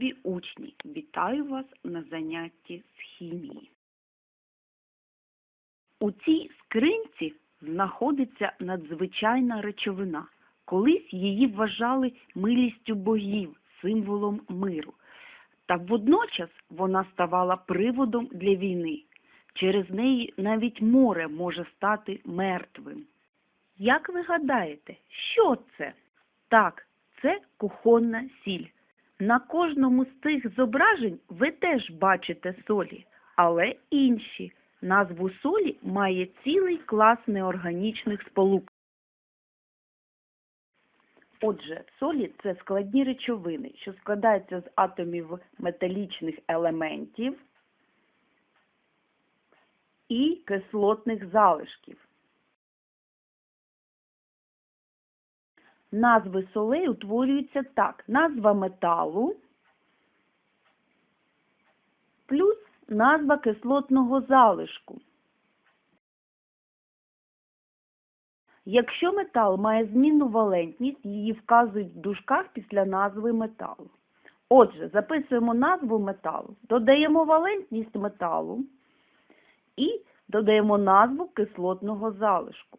любі учні! Вітаю вас на занятті з хімії. У цій скринці знаходиться надзвичайна речовина. Колись її вважали милістю богів, символом миру. Та водночас вона ставала приводом для війни. Через неї навіть море може стати мертвим. Як ви гадаєте, що це? Так, це кухонна сіль. На кожному з цих зображень ви теж бачите солі, але інші. Назву солі має цілий клас неорганічних сполук. Отже, солі це складні речовини, що складаються з атомів металічних елементів і кислотних залишків. Назви солей утворюються так. Назва металу плюс назва кислотного залишку. Якщо метал має змінну валентність, її вказують в дужках після назви металу. Отже, записуємо назву металу, додаємо валентність металу і додаємо назву кислотного залишку.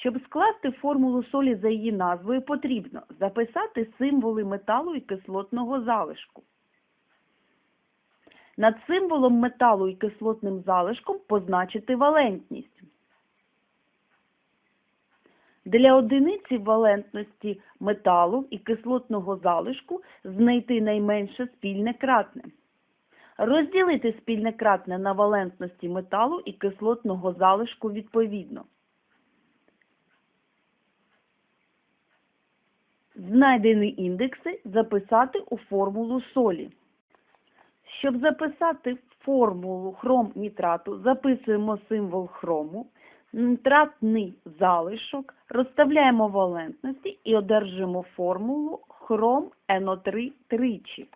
Щоб скласти формулу солі за її назвою, потрібно записати символи металу і кислотного залишку. Над символом металу і кислотним залишком позначити валентність. Для одиниці валентності металу і кислотного залишку знайти найменше спільне кратне. Розділити спільне кратне на валентності металу і кислотного залишку відповідно. Знайдені індекси записати у формулу солі. Щоб записати формулу хром нітрату, записуємо символ хрому, нітратний залишок, розставляємо валентності і одержимо формулу хром НО3 тричі.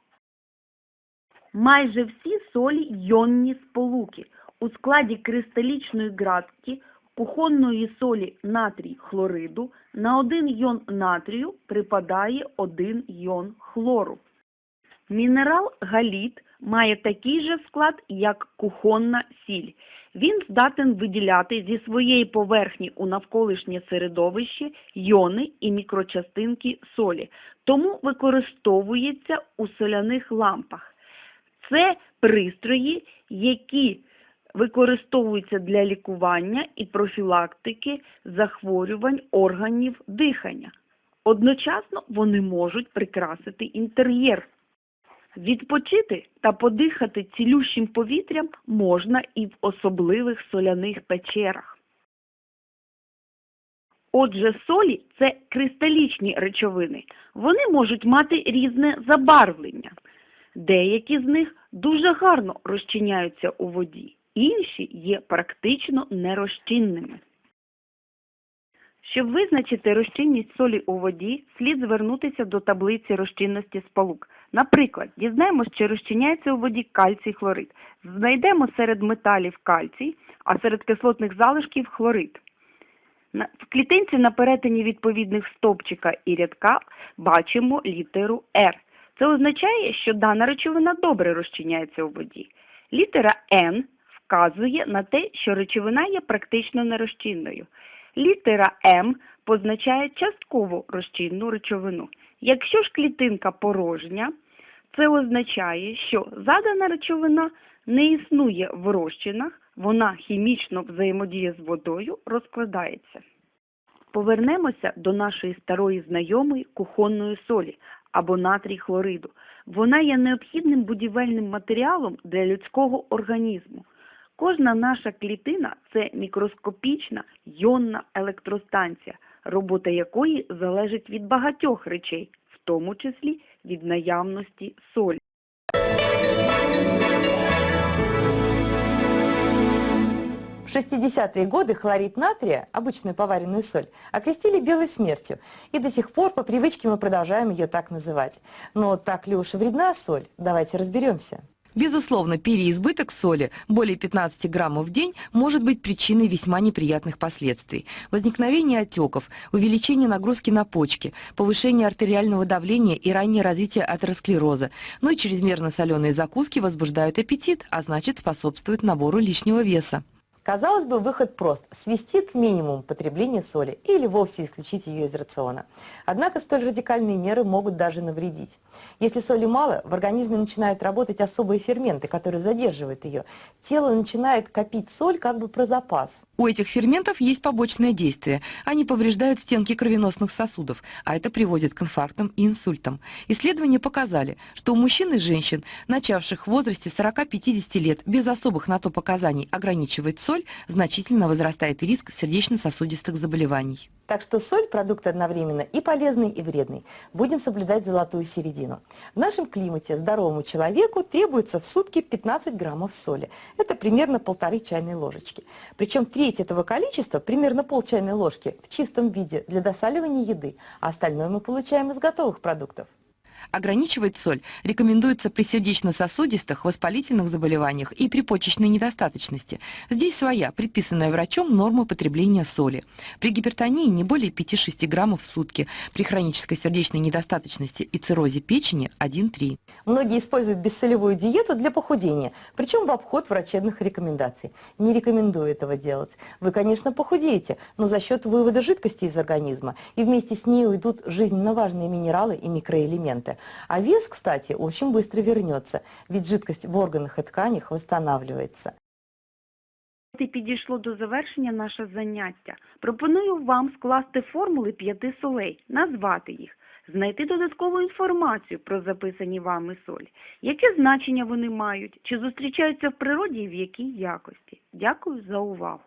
Майже всі солі йонні сполуки. У складі кристалічної ґратки кухонної солі натрій хлориду на один йон натрію припадає один йон хлору. Мінерал галіт має такий же склад, як кухонна сіль. Він здатен виділяти зі своєї поверхні у навколишнє середовище йони і мікрочастинки солі, тому використовується у соляних лампах. Це пристрої, які використовуються для лікування і профілактики захворювань органів дихання. Одночасно вони можуть прикрасити інтер'єр. Відпочити та подихати цілющим повітрям можна і в особливих соляних печерах. Отже, солі це кристалічні речовини. Вони можуть мати різне забарвлення. Деякі з них дуже гарно розчиняються у воді, інші є практично нерозчинними. Щоб визначити розчинність солі у воді, слід звернутися до таблиці розчинності сполук. Наприклад, дізнаємось, чи розчиняється у воді кальцій хлорид. Знайдемо серед металів кальцій, а серед кислотних залишків хлорид. В клітинці на перетині відповідних стовпчика і рядка бачимо літеру R. Це означає, що дана речовина добре розчиняється у воді. Літера N вказує на те, що речовина є практично нерозчинною. Літера М позначає частково розчинну речовину. Якщо ж клітинка порожня, це означає, що задана речовина не існує в розчинах, вона хімічно взаємодіє з водою, розкладається. Повернемося до нашої старої знайомої кухонної солі або натрій хлориду. Вона є необхідним будівельним матеріалом для людського організму. Кожна наша клітина це мікроскопічна йонна електростанція, робота якої залежить від багатьох речей, в тому числі від наявності солі. В 60-е годы хлорид натрия, обычную поваренную соль, окрестили белой смертью. И до сих пор по привычке мы продолжаем ее так называть. Но так ли уж вредна соль? Давайте разберемся. Безусловно, переизбыток соли, более 15 граммов в день, может быть причиной весьма неприятных последствий. Возникновение отеков, увеличение нагрузки на почки, повышение артериального давления и раннее развитие атеросклероза. Ну и чрезмерно соленые закуски возбуждают аппетит, а значит способствуют набору лишнего веса. Казалось бы, выход прост – свести к минимуму потребление соли или вовсе исключить ее из рациона. Однако столь радикальные меры могут даже навредить. Если соли мало, в организме начинают работать особые ферменты, которые задерживают ее. Тело начинает копить соль как бы про запас. У этих ферментов есть побочное действие. Они повреждают стенки кровеносных сосудов, а это приводит к инфарктам и инсультам. Исследования показали, что у мужчин и женщин, начавших в возрасте 40-50 лет без особых на то показаний ограничивать соль, значительно возрастает риск сердечно-сосудистых заболеваний. Так что соль – продукт одновременно и полезный, и вредный. Будем соблюдать золотую середину. В нашем климате здоровому человеку требуется в сутки 15 граммов соли. Это примерно полторы чайной ложечки. Причем треть этого количества, примерно пол чайной ложки, в чистом виде для досаливания еды, а остальное мы получаем из готовых продуктов. Ограничивать соль рекомендуется при сердечно-сосудистых, воспалительных заболеваниях и при почечной недостаточности. Здесь своя, предписанная врачом, норма потребления соли. При гипертонии не более 5-6 граммов в сутки, при хронической сердечной недостаточности и циррозе печени 1-3. Многие используют бессолевую диету для похудения, причем в обход врачебных рекомендаций. Не рекомендую этого делать. Вы, конечно, похудеете, но за счет вывода жидкости из организма, и вместе с ней уйдут жизненно важные минералы и микроэлементы. А вес, кстати, очень быстро вернется, ведь жидкость в органах и тканях восстанавливается. І підійшло до завершення наше заняття. Пропоную вам скласти формули п'яти солей, назвати їх, знайти додаткову інформацію про записані вами солі, яке значення вони мають, чи зустрічаються в природі і в якій якості. Дякую за увагу.